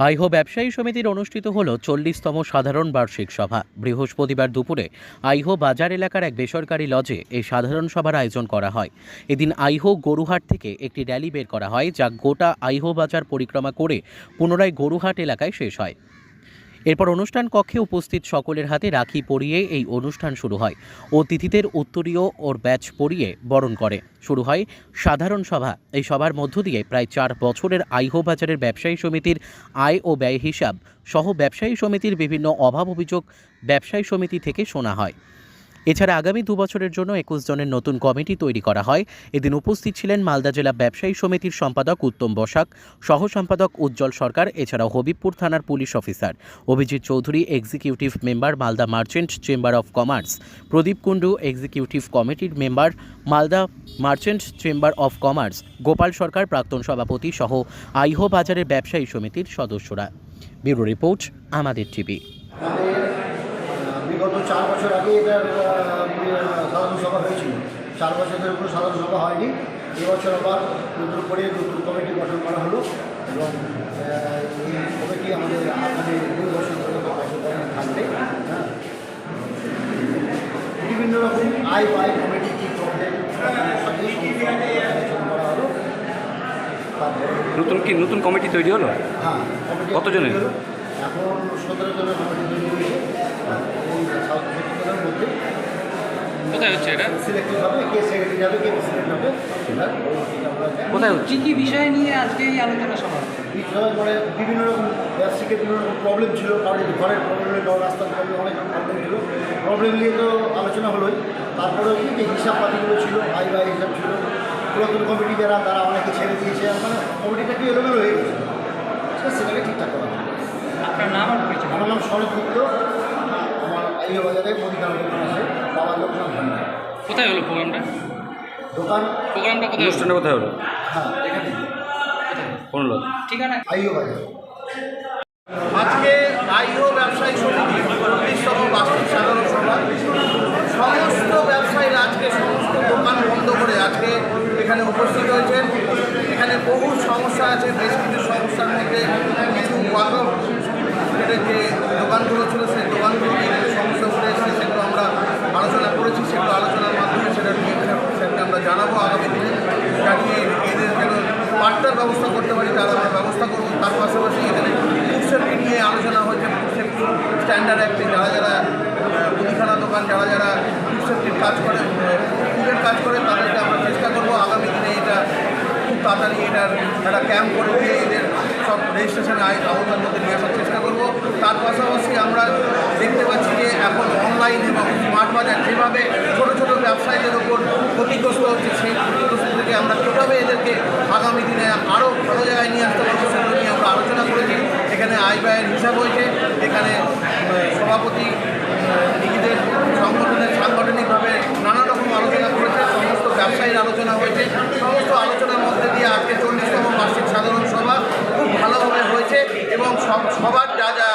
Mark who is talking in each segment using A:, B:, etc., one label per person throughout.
A: আইহো ব্যবসায়ী সমিতির অনুষ্ঠিত হল চল্লিশতম সাধারণ বার্ষিক সভা। বৃহস্পতিবার দুপুরে আইহো বাজার এলাকার এক বেসরকারি লজে এই সাধারণ সভার আয়োজন করা হয়। এদিন আইহো গরুহাট থেকে একটি র্যালি বের করা হয়, যা গোটা আইহো বাজার পরিক্রমা করে পুনরায় গরুহাট এলাকায় শেষ হয়। এরপর অনুষ্ঠান কক্ষে উপস্থিত সকলের হাতে রাখি পরিয়ে এই অনুষ্ঠান শুরু হয়। অতিথিদের উত্তরীয় ওর ব্যাচ পরিয়ে বরণ করে। শুরু হয় সাধারণ সভা। এই সভার মধ্য দিয়ে প্রায় চার বছরের আইহো বাজারের ব্যবসায়ী সমিতির আয় ও ব্যয় হিসাব সহ ব্যবসায়ী সমিতির বিভিন্ন অভাব অভিযোগ ব্যবসায়ী সমিতি থেকে শোনা হয়। এছাড়া আগামী দু বছরের জন্য একুশ জনের নতুন কমিটি তৈরি করা হয়। এদিন উপস্থিত ছিলেন মালদা জেলা ব্যবসায়ী সমিতির সম্পাদক উত্তম বসাক, সহ সম্পাদক উজ্জ্বল সরকার, এছাড়াও হবিবপুর থানার police officer. Abhijit Chowdhury executive member Malda merchant chamber of commerce Pradip Kundu executive কমিটির member Malda merchant chamber of commerce Gopal Sarkar, প্রাক্তন সভাপতি সহ আইহো বাজারের ব্যবসায়ী সমিতির সদস্যরা। ব্যুরো রিপোর্ট, আমাদের টিভি।
B: বিগত চার বছর আগে এটার সাধারণ সভা হয়েছিল। চার বছর ধরে কোনো সাধারণ সভা হয়নি। এবছর আবার নতুন করে নতুন কমিটি গঠন করা হলো এবং এই কমিটি আমাদের আগামী দুই বছর ধরে থাকবে। হ্যাঁ। বিভিন্ন রকম আয় ব্যয় কমিটি কী করা হলো।
C: নতুন কি নতুন কমিটি তৈরি হলো?
B: হ্যাঁ
C: কতজনের?
B: এখন সতেরো জনের সতেরো মধ্যে
C: কোথায় হচ্ছে এটা?
B: সিলেক্টেড হবে কে সেক্রেটারি যাবে কে প্রেসিডেন্ট হবে।
C: কোথায় হচ্ছে?
D: কি কি বিষয় নিয়ে আজকে এই আলোচনা সভা?
B: এই সবাই মানে বিভিন্ন রকম ব্যবসায়িকের বিভিন্ন রকম প্রবলেম ছিল কারোর ঘরের প্রবলেম রাস্তার প্রবলেম অনেক প্রবলেম ছিল। প্রবলেম নিয়ে তো আলোচনা হলোই। তারপরে কি যে হিসাবপাতিগুলো ছিল আই বাই হিসাব ছিল? পুরাতন কমিটি যারা তারা অনেকে ছেড়ে দিয়েছে। মানে কমিটিটা কি এলোমেলো হয়ে গেছে তো সেটাকে ঠিকঠাক করা হবে।
D: আপনার নাম আর পরিচয়।
B: আমার নাম শরৎ গুপ্ত। আমার আইয় বাজারে মুদিখানা দোকান আছে। বাবার লোকনাথ ভান্ডার।
C: কোথায় হলো প্রোগ্রামটা?
B: দোকান?
C: প্রোগ্রামটা কোথায় অনুষ্ঠানটা কোথায় হলো?
B: হ্যাঁ এখানে।
C: কোন লোক?
D: ঠিকানা?
B: আইয় বাজার
E: আজকে আইও ব্যবসায়ী সমিতি চল্লিশতম বার্ষিক সাধারণ সভা। সমস্ত ব্যবসায়ীরা আজকে সমস্ত দোকান বন্ধ করে আজকে এখানে উপস্থিত হয়েছেন। এখানে বহু সমস্যা আছে বেশ কিছু সমস্যার মধ্যে কিছু ওয়াকফ যে দোকানগুলো ছিল সেই দোকানগুলো নিয়ে কিছু সমস্যা উঠে এসেছে সেগুলো আমরা আলোচনা করেছি সেগুলো আলোচনার মাধ্যমে সেটা নিয়ে সেটাকে আমরা জানাব আগামী দিনে। জানিয়ে এদের যেন বার্তার ব্যবস্থা করতে পারি তার আমরা ব্যবস্থা করব, তার পাশাপাশি এখানে সেফটি নিয়ে আলোচনা হয়েছে ফুড সেফটি স্ট্যান্ডার্ড অ্যাক্টে যারা যারা মুদিখানা দোকান, যারা যারা সেফটির কাজ করে ফুডের কাজ করে, তাদেরকে আমরা চেষ্টা করব আগামী দিনে এটা খুব তাড়াতাড়ি এটার একটা ক্যাম্প করে দিয়ে এদের সব রেজিস্ট্রেশন আয় আওতার মধ্যে নিয়ে আসার চেষ্টা করব। তার পাশাপাশি আমরা দেখতে পাচ্ছি যে এখন অনলাইন এবং স্মার্ট বাজার যেভাবে ছোটো ছোটো ব্যবসায়ীদের ওপর ক্ষতিগ্রস্ত হচ্ছে সেই ক্ষতিগ্রস্ত থেকে আমরা কীভাবে এদেরকে আগামী দিনে আরও ভালো জায়গায় নিয়ে আসতে পারব সেগুলো নিয়ে আমরা আলোচনা করেছি। এখানে আয় ব্যয়ের হিসাব হয়েছে। এখানে সভাপতি নিজেদের সংগঠনের সাংগঠনিকভাবে নানা রকম আলোচনা করেছে, সমস্ত ব্যবসায়ীর আলোচনা হয়েছে। সমস্ত আলোচনার মধ্যে দিয়ে আজকে চল্লিশতম বার্ষিক সাধারণ সভা খুব ভালোভাবে হয়েছে এবং সব, সবার যা যা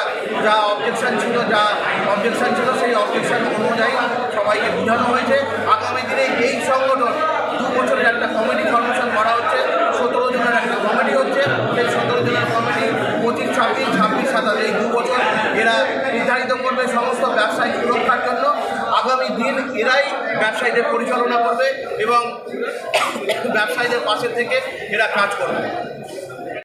E: যা অবজেকশান ছিল, যা অবজেকশান ছিল সেই অবজেকশান অনুযায়ী সবাইকে বোঝানো হয়েছে আগামী দিনে এই সংগঠন দু বছরের একটা কমিটি ফরমেশন করা হচ্ছে সতেরো জনের একটা কমিটি হচ্ছে সেই সতেরো জনের কমিটি পঁচিশ ছাব্বিশ ছাব্বিশ এই দু বছর এরা নির্ধারিত করবে সমস্ত ব্যবসায়িক সুরক্ষার জন্য। আগামী দিন এরাই ব্যবসায়ীদের পরিচালনা করবে এবং ব্যবসায়ীদের পাশে থেকে এরা কাজ করবে।